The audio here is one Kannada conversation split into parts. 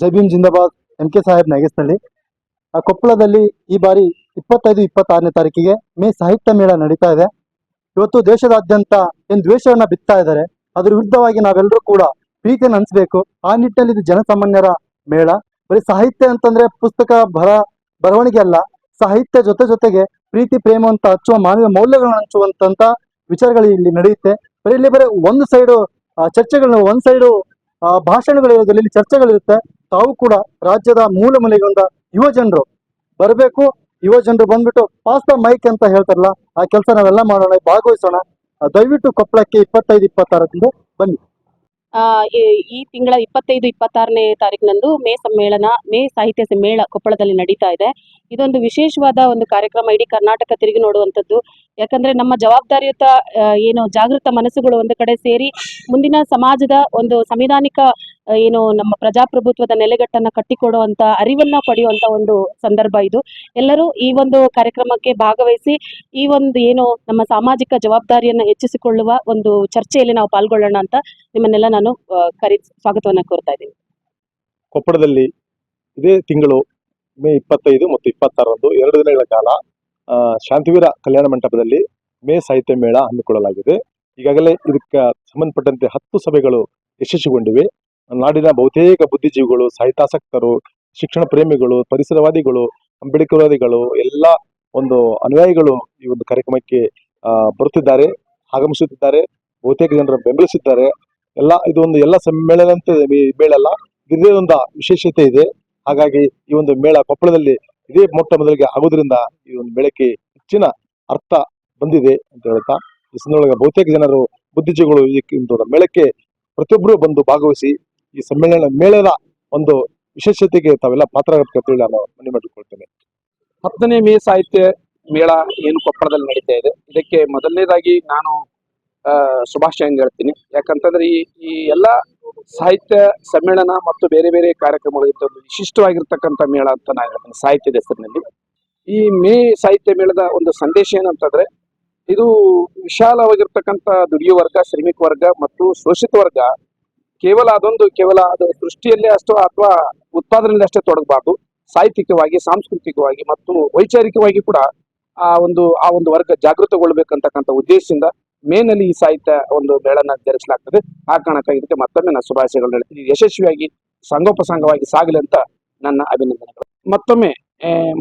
ಜೈ ಭೀಮ್ ಜಿಂದಾಬಾದ್ ಎಂ ಕೆ ಸಾಹೇಬ್ ನಾಗೇಶನಹಳ್ಳಿ ಕೊಪ್ಪಳದಲ್ಲಿ ಈ ಬಾರಿ ಇಪ್ಪತ್ತೈದು, ಇಪ್ಪತ್ತಾರನೇ ತಾರೀಕಿಗೆ ಮೇ ಸಾಹಿತ್ಯ ಮೇಳ ನಡೀತಾ ಇದೆ. ಇವತ್ತು ದೇಶದಾದ್ಯಂತ ಏನ್ ದ್ವೇಷವನ್ನ ಬಿತ್ತಾ ಇದ್ದಾರೆ, ಅದ್ರ ವಿರುದ್ಧವಾಗಿ ನಾವೆಲ್ಲರೂ ಕೂಡ ಪ್ರೀತಿಯನ್ನು ಅನ್ಸ್ಬೇಕು ಆ ನಿಟ್ಟಿನಲ್ಲಿ ಇದು ಜನಸಾಮಾನ್ಯರ ಮೇಳ. ಬರೀ ಸಾಹಿತ್ಯ ಅಂತಂದ್ರೆ ಪುಸ್ತಕ ಬರ, ಬರವಣಿಗೆ ಅಲ್ಲ, ಸಾಹಿತ್ಯ ಜೊತೆ ಜೊತೆಗೆ ಪ್ರೀತಿ, ಪ್ರೇಮ ಅಂತ ಹಚ್ಚುವ ಮಾನವೀಯ ಮೌಲ್ಯಗಳನ್ನು ಹಂಚುವಂತ ವಿಚಾರಗಳು ಇಲ್ಲಿ ನಡೆಯುತ್ತೆ. ಬರೀ ಇಲ್ಲಿ ಬರೀ ಒಂದು ಸೈಡು ಚರ್ಚೆಗಳು ಒಂದ್ ಸೈಡು ಭಾಷಣಗಳು ಇರೋದಿಲ್ಲ ಇಲ್ಲಿ ಚರ್ಚೆಗಳಿರುತ್ತೆ. ತಾವು ಕೂಡ ರಾಜ್ಯದ ಮೂಲ ಮೂಲೆಗೊಂಡ ಯುವ ಜನರು ಬರಬೇಕು. ಯುವ ಜನರು ಬಂದ್ಬಿಟ್ಟು ಪಾಸ್ ದ ಮೈಕ್ ಅಂತ ಹೇಳ್ತಾರಲ್ಲ, ಆ ಕೆಲಸ ನಾವೆಲ್ಲ ಮಾಡೋಣ, ಭಾಗವಹಿಸೋಣ. ದಯವಿಟ್ಟು ಕೊಪ್ಪಳಕ್ಕೆ ಇಪ್ಪತ್ತೈದು, ಇಪ್ಪತ್ತಾರರಿಂದ ಬನ್ನಿ. ಈ- ತಿಂಗಳ ಇಪ್ಪತ್ತೈದು, ಇಪ್ಪತ್ತಾರನೇ ತಾರೀಕಿನಂದು ಮೇ ಸಮ್ಮೇಳನ, ಮೇ ಸಾಹಿತ್ಯ ಸಮ್ಮೇಳ ಕೊಪ್ಪಳದಲ್ಲಿ ನಡೀತಾ ಇದೆ. ಇದೊಂದು ವಿಶೇಷವಾದ ಒಂದು ಕಾರ್ಯಕ್ರಮ ಇಡೀ ಕರ್ನಾಟಕ ತಿರುಗಿ ನೋಡುವಂಥದ್ದು. ಯಾಕಂದ್ರೆ ನಮ್ಮ ಜವಾಬ್ದಾರಿಯುತ ಏನು ಜಾಗೃತ ಮನಸ್ಸುಗಳು ಒಂದು ಕಡೆ ಸೇರಿ ಮುಂದಿನ ಸಮಾಜದ ಒಂದು ಸಂವಿಧಾನಿಕ ಏನು ನಮ್ಮ ಪ್ರಜಾಪ್ರಭುತ್ವದ ನೆಲೆಗಟ್ಟನ್ನ ಕಟ್ಟಿಕೊಡುವಂತ ಅರಿವನ್ನ ಪಡೆಯುವಂತ ಒಂದು ಸಂದರ್ಭ ಇದು. ಎಲ್ಲರೂ ಈ ಒಂದು ಕಾರ್ಯಕ್ರಮಕ್ಕೆ ಭಾಗವಹಿಸಿ ಈ ಒಂದು ಏನು ನಮ್ಮ ಸಾಮಾಜಿಕ ಜವಾಬ್ದಾರಿಯನ್ನ ಹೆಚ್ಚಿಸಿಕೊಳ್ಳುವ ಒಂದು ಚರ್ಚೆಯಲ್ಲಿ ನಾವು ಪಾಲ್ಗೊಳ್ಳೋಣ ಅಂತ ನಿಮ್ಮನ್ನೆಲ್ಲ ನಾನು ಆ, ಕರಿ ಸ್ವಾಗತವನ್ನ ಕೋರ್ತಾ ಇದ್ದೀನಿ. ಕೊಪ್ಪಳದಲ್ಲಿ ಇದೇ ತಿಂಗಳು ಮೇ ಇಪ್ಪತ್ತೈದು ಮತ್ತು ಇಪ್ಪತ್ತಾರರಂದು ಎರಡು ದಿನಗಳ ಕಾಲ ಶಾಂತಿವೀರ ಕಲ್ಯಾಣ ಮಂಟಪದಲ್ಲಿ ಮೇ ಸಾಹಿತ್ಯ ಮೇಳ ಹಮ್ಮಿಕೊಳ್ಳಲಾಗಿದೆ. ಈಗಾಗಲೇ ಇದಕ್ಕೆ ಸಂಬಂಧಪಟ್ಟಂತೆ ಹತ್ತು ಸಭೆಗಳು ಯಶಸ್ವಿಗೊಂಡಿವೆ. ನಾಡಿನ ಬಹುತೇಕ ಬುದ್ಧಿಜೀವಿಗಳು ಸಾಹಿತ್ಯಾಸಕ್ತರು ಶಿಕ್ಷಣ ಪ್ರೇಮಿಗಳು ಪರಿಸರವಾದಿಗಳು ಅಂಬೇಡ್ಕರ್ವಾದಿಗಳು ಎಲ್ಲ ಒಂದು ಅನುಯಾಯಿಗಳು ಈ ಒಂದು ಕಾರ್ಯಕ್ರಮಕ್ಕೆ ಬರುತ್ತಿದ್ದಾರೆ ಆಗಮಿಸುತ್ತಿದ್ದಾರೆ. ಬಹುತೇಕ ಜನರು ಬೆಂಬಲಿಸಿದ್ದಾರೆ. ಎಲ್ಲ ಇದೊಂದು ಎಲ್ಲ ಸಮ್ಮೇಳನಂತೆ ಈ ಮೇಳ ಅಲ್ಲ ಇದೇ ಒಂದು ವಿಶೇಷತೆ ಇದೆ. ಹಾಗಾಗಿ ಈ ಒಂದು ಮೇಳ ಕೊಪ್ಪಳದಲ್ಲಿ ಇದೇ ಮೊಟ್ಟ ಮೊದಲಿಗೆ ಆಗೋದ್ರಿಂದ ಈ ಒಂದು ಮೇಳಕ್ಕೆ ಹೆಚ್ಚಿನ ಅರ್ಥ ಬಂದಿದೆ ಅಂತ ಹೇಳ್ತಾ, ಈ ಸಂದರ್ಭ ಬಹುತೇಕ ಜನರು ಬುದ್ಧಿಜೀವಿಗಳು ಈ ಒಂದು ಮೇಳಕ್ಕೆ ಪ್ರತಿಯೊಬ್ಬರು ಬಂದು ಭಾಗವಹಿಸಿ ಈ ಸಮ್ಮೇಳನ, ಮೇಳದ ಒಂದು ವಿಶೇಷತೆಗೆ ತಾವೆಲ್ಲ ಪಾತ್ರ ನಾನು ಮನವಿ ಮಾಡಿಕೊಳ್ತೇನೆ. ಹತ್ತನೇ ಮೇ ಸಾಹಿತ್ಯ ಮೇಳ ಏನು ಕೊಪ್ಪಳದಲ್ಲಿ ನಡೀತಾ ಇದೆ? ಇದಕ್ಕೆ ಮೊದಲನೇದಾಗಿ ನಾನು ಶುಭಾಶಯ ಹೇಳ್ತೀನಿ. ಯಾಕಂತಂದ್ರೆ ಈ ಈ ಎಲ್ಲ ಸಾಹಿತ್ಯ ಸಮ್ಮೇಳನ ಮತ್ತು ಬೇರೆ ಬೇರೆ ಕಾರ್ಯಕ್ರಮಗಳು ಒಂದು ವಿಶಿಷ್ಟವಾಗಿರ್ತಕ್ಕಂಥ ಮೇಳ ಅಂತ ನಾನು ಹೇಳ್ತೀನಿ, ಸಾಹಿತ್ಯದ ಹೆಸರಿನಲ್ಲಿ. ಈ ಮೇ ಸಾಹಿತ್ಯ ಮೇಳದ ಒಂದು ಸಂದೇಶ ಏನಂತಂದ್ರೆ, ಇದು ವಿಶಾಲವಾಗಿರ್ತಕ್ಕಂಥ ದುಡಿಯುವ ವರ್ಗ, ಶ್ರಮಿಕ ವರ್ಗ ಮತ್ತು ಶೋಷಿತ ವರ್ಗ ಕೇವಲ ಅದೊಂದು, ಕೇವಲ ಅದು ಸೃಷ್ಟಿಯಲ್ಲೇ ಅಷ್ಟೋ ಅಥವಾ ಉತ್ಪಾದನೆಯಲ್ಲಿ ಅಷ್ಟೇ ತೊಡಗಬಾರ್ದು. ಸಾಹಿತ್ಯಿಕವಾಗಿ, ಸಾಂಸ್ಕೃತಿಕವಾಗಿ ಮತ್ತು ವೈಚಾರಿಕವಾಗಿ ಕೂಡ ಆ ಒಂದು ಆ ಒಂದು ವರ್ಗ ಜಾಗೃತಗೊಳ್ಬೇಕಂತಕ್ಕಂಥ ಉದ್ದೇಶದಿಂದ ಮೇನಲ್ಲಿ ಈ ಸಾಹಿತ್ಯ ಒಂದು ಮೇಳನ ಜರುಗಿಸಲಾಗ್ತದೆ ಆ ಕಾರಣಕ್ಕಾಗಿ ಇದಕ್ಕೆ ಮತ್ತೊಮ್ಮೆ ನಾನು ಶುಭಾಶಯಗಳು ಹೇಳ್ತೀನಿ. ಯಶಸ್ವಿಯಾಗಿ ಸಂಘೋಪಸಂಗವಾಗಿ ಸಾಗಲಿ ಅಂತ ನನ್ನ ಅಭಿನಂದನೆಗಳು. ಮತ್ತೊಮ್ಮೆ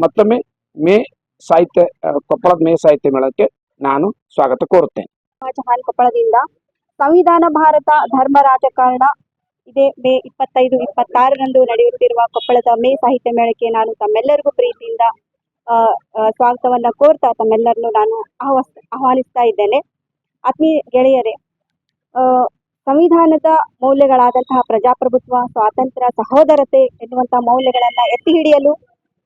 ಮತ್ತೊಮ್ಮೆ ಮೇ ಸಾಹಿತ್ಯ ಕೊಪ್ಪಳದ ಮೇ ಸಾಹಿತ್ಯ ಮೇಳಕ್ಕೆ ನಾನು ಸ್ವಾಗತ ಕೋರುತ್ತೇನೆ. ಕೊಪ್ಪಳದಿಂದ ಸಂವಿಧಾನ ಭಾರತ ಧರ್ಮ ರಾಜಕಾರಣ. ಇದೇ ಮೇ ಇಪ್ಪತ್ತೈದು, ಇಪ್ಪತ್ತಾರರಂದು ನಡೆಯುತ್ತಿರುವ ಕೊಪ್ಪಳದ ಮೇ ಸಾಹಿತ್ಯ ಮೇಳಕ್ಕೆ ನಾನು ತಮ್ಮೆಲ್ಲರಿಗೂ ಪ್ರೀತಿಯಿಂದ ಸ್ವಾಗತವನ್ನ ಕೋರ್ತಾ ತಮ್ಮೆಲ್ಲರನ್ನು ನಾನು ಆಹ್ವಾನಿಸ್ತಾ ಇದ್ದೇನೆ. ಆತ್ಮೀಯ ಗೆಳೆಯರೇ ಸಂವಿಧಾನದ ಮೌಲ್ಯಗಳಾದಂತಹ ಪ್ರಜಾಪ್ರಭುತ್ವ, ಸ್ವಾತಂತ್ರ್ಯ, ಸಹೋದರತೆ ಎನ್ನುವಂತಹ ಮೌಲ್ಯಗಳನ್ನ ಎತ್ತಿ ಹಿಡಿಯಲು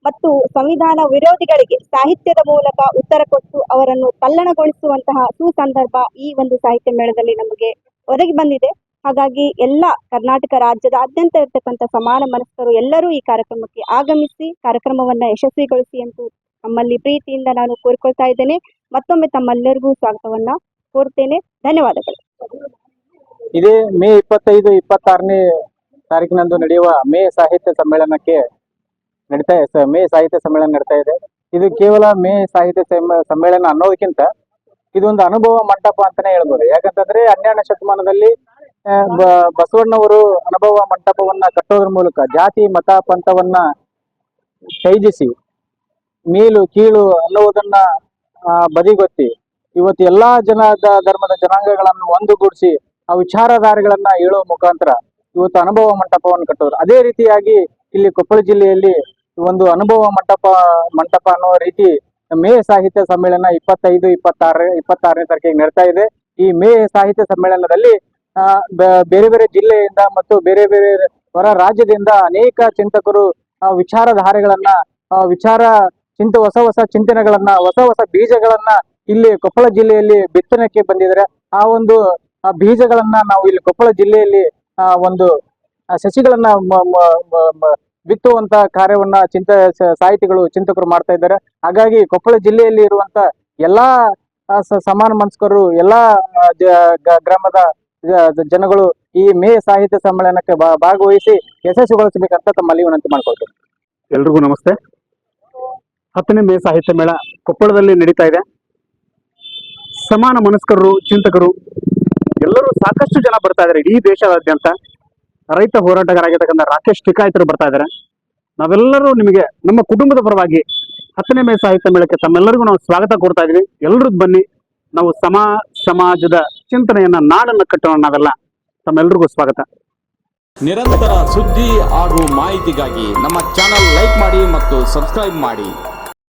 ಮತ್ತು ಸಂವಿಧಾನ ವಿರೋಧಿಗಳಿಗೆ ಸಾಹಿತ್ಯದ ಮೂಲಕ ಉತ್ತರ ಕೊಟ್ಟು ಅವರನ್ನು ತಲ್ಲಣಗೊಳಿಸುವಂತಹ ಸುಸಂದರ್ಭ ಈ ಒಂದು ಸಾಹಿತ್ಯ ಮೇಳದಲ್ಲಿ ನಮಗೆ ಒದಗಿ ಬಂದಿದೆ. ಹಾಗಾಗಿ ಎಲ್ಲ ಕರ್ನಾಟಕ ರಾಜ್ಯದಾದ್ಯಂತ ಇರತಕ್ಕಂಥ ಸಮಾನ ಮನಸ್ಕರು ಎಲ್ಲರೂ ಈ ಕಾರ್ಯಕ್ರಮಕ್ಕೆ ಆಗಮಿಸಿ, ಕಾರ್ಯಕ್ರಮವನ್ನ ಯಶಸ್ವಿಗೊಳಿಸಿ ಎಂದು ತಮ್ಮಲ್ಲಿ ಪ್ರೀತಿಯಿಂದ ನಾನು ಕೋರಿಕೊಳ್ತಾ ಇದ್ದೇನೆ. ಮತ್ತೊಮ್ಮೆ ತಮ್ಮೆಲ್ಲರಿಗೂ ಸ್ವಾಗತವನ್ನ. ಕೋರ್ತೇನೆ. ಧನ್ಯವಾದಗಳು. ಇದೇ ಮೇ ಇಪ್ಪತ್ತೈದು, ಇಪ್ಪತ್ತಾರನೇ ತಾರೀಕಿನಂದು ನಡೆಯುವ ಮೇ ಸಾಹಿತ್ಯ ಸಮ್ಮೇಳನಕ್ಕೆ ನಡೀತಾ ಮೇ ಸಾಹಿತ್ಯ ಸಮ್ಮೇಳನ ನಡೀತಾ ಇದೆ. ಇದು ಕೇವಲ ಮೇ ಸಾಹಿತ್ಯ ಸಮ್ಮ- ಸಮ್ಮೇಳನ ಅನ್ನೋದಕ್ಕಿಂತ ಇದೊಂದು ಅನುಭವ ಮಂಟಪ ಅಂತಾನೆ ಹೇಳ್ಬೋದು. ಯಾಕಂತಂದ್ರೆ ಹನ್ನೆರಡನೇ ಶತಮಾನದಲ್ಲಿ ಬಸವಣ್ಣವರು ಅನುಭವ ಮಂಟಪವನ್ನ ಕಟ್ಟೋದ್ರ ಮೂಲಕ, ಜಾತಿ, ಮತ, ಪಂಥವನ್ನ ತ್ಯಜಿಸಿ, ಮೇಲು, ಕೀಳು ಅನ್ನುವುದನ್ನ ಬದಿಗೊತ್ತಿ ಇವತ್ತು ಎಲ್ಲಾ ಜನ ಧರ್ಮದ ಜನಾಂಗಗಳನ್ನು ಒಂದುಗೂಡಿಸಿ ಆ ವಿಚಾರಧಾರೆಗಳನ್ನ ಹೇಳುವ ಮುಖಾಂತರ ಇವತ್ತು ಅನುಭವ ಮಂಟಪವನ್ನು ಕಟ್ಟೋರು. ಅದೇ ರೀತಿಯಾಗಿ ಇಲ್ಲಿ ಕೊಪ್ಪಳ ಜಿಲ್ಲೆಯಲ್ಲಿ ಒಂದು ಅನುಭವ ಮಂಟಪ ಮಂಟಪ ಅನ್ನುವ ರೀತಿ ಮೇ ಸಾಹಿತ್ಯ ಸಮ್ಮೇಳನ ಇಪ್ಪತ್ತೈದು, ಇಪ್ಪತ್ತಾರ, ಇಪ್ಪತ್ತಾರನೇ ತಾರೀಕಿಗೆ ನಡೀತಾ ಇದೆ. ಈ ಮೇ ಸಾಹಿತ್ಯ ಸಮ್ಮೇಳನದಲ್ಲಿ ಬೇರೆ ಬೇರೆ ಜಿಲ್ಲೆಯಿಂದ ಮತ್ತು ಬೇರೆ ಬೇರೆ ಹೊರ ರಾಜ್ಯದಿಂದ ಅನೇಕ ಚಿಂತಕರು ವಿಚಾರಧಾರೆಗಳನ್ನ ವಿಚಾರ ಚಿಂತ, ಹೊಸ ಹೊಸ ಚಿಂತನೆಗಳನ್ನ, ಹೊಸ ಹೊಸ ಬೀಜಗಳನ್ನ ಇಲ್ಲಿ ಕೊಪ್ಪಳ ಜಿಲ್ಲೆಯಲ್ಲಿ ಬಿತ್ತನೆಕ್ಕೆ ಬಂದಿದ್ದಾರೆ. ಆ ಒಂದು ಬೀಜಗಳನ್ನ ನಾವು ಇಲ್ಲಿ ಕೊಪ್ಪಳ ಜಿಲ್ಲೆಯಲ್ಲಿ, ಆ ಒಂದು ಸಸಿಗಳನ್ನ ಬಿತ್ತುವಂತ ಕಾರ್ಯವನ್ನ ಚಿಂತ ಸಾಹಿತಿಗಳು, ಚಿಂತಕರು ಮಾಡ್ತಾ ಇದ್ದಾರೆ. ಹಾಗಾಗಿ ಕೊಪ್ಪಳ ಜಿಲ್ಲೆಯಲ್ಲಿ ಇರುವಂತ ಎಲ್ಲಾ ಸಮಾನ ಮನಸ್ಕರು, ಎಲ್ಲಾ ಗ್ರಾಮದ ಜನಗಳು ಈ ಮೇ ಸಾಹಿತ್ಯ ಸಮ್ಮೇಳನಕ್ಕೆ ಭಾಗವಹಿಸಿ ಯಶಸ್ವಿಗೊಳಿಸಬೇಕಂತ ತಮ್ಮಲ್ಲಿ ವಿನಂತಿ ಮಾಡ್ಕೊಳ್ತೇನೆ. ಎಲ್ರಿಗೂ ನಮಸ್ತೆ. ಹತ್ತನೇ ಮೇ ಸಾಹಿತ್ಯ ಮೇಳ ಕೊಪ್ಪಳದಲ್ಲಿ ನಡೀತಾ ಇದೆ. ಸಮಾನ ಮನಸ್ಕರರು ಚಿಂತಕರು, ಎಲ್ಲರೂ ಸಾಕಷ್ಟು ಜನ ಬರ್ತಾ ಇದ್ದಾರೆ ಇಡೀ ದೇಶದಾದ್ಯಂತ. ರೈತ ಹೋರಾಟಗಾರಾಗಿರ್ತಕ್ಕಂಥ ರಾಕೇಶ್ ಟಿಕಾಯಿತರು ಬರ್ತಾ ಇದ್ದಾರೆ ನಾವೆಲ್ಲರೂ ನಿಮಗೆ, ನಮ್ಮ ಕುಟುಂಬದ ಪರವಾಗಿ ಹತ್ತನೇ ಮೇ ಸಾಹಿತ್ಯ ಮೇಳಕ್ಕೆ ತಮ್ಮೆಲ್ಲರಿಗೂ ನಾವು ಸ್ವಾಗತ ಕೋರ್ತಾ ಇದೀವಿ. ಎಲ್ಲರೂ ಬನ್ನಿ, ನಾವು ಸಮಾ, ಸಮಾಜದ ಚಿಂತನೆಯನ್ನ, ನಾಡನ್ನ ಕಟ್ಟೋಣ ನಾವೆಲ್ಲ. ತಮ್ಮೆಲ್ಲರಿಗೂ ಸ್ವಾಗತ. ನಿರಂತರ ಸುದ್ದಿ ಹಾಗೂ ಮಾಹಿತಿಗಾಗಿ ನಮ್ಮ ಚಾನಲ್ ಲೈಕ್ ಮಾಡಿ ಮತ್ತು ಸಬ್ಸ್ಕ್ರೈಬ್ ಮಾಡಿ.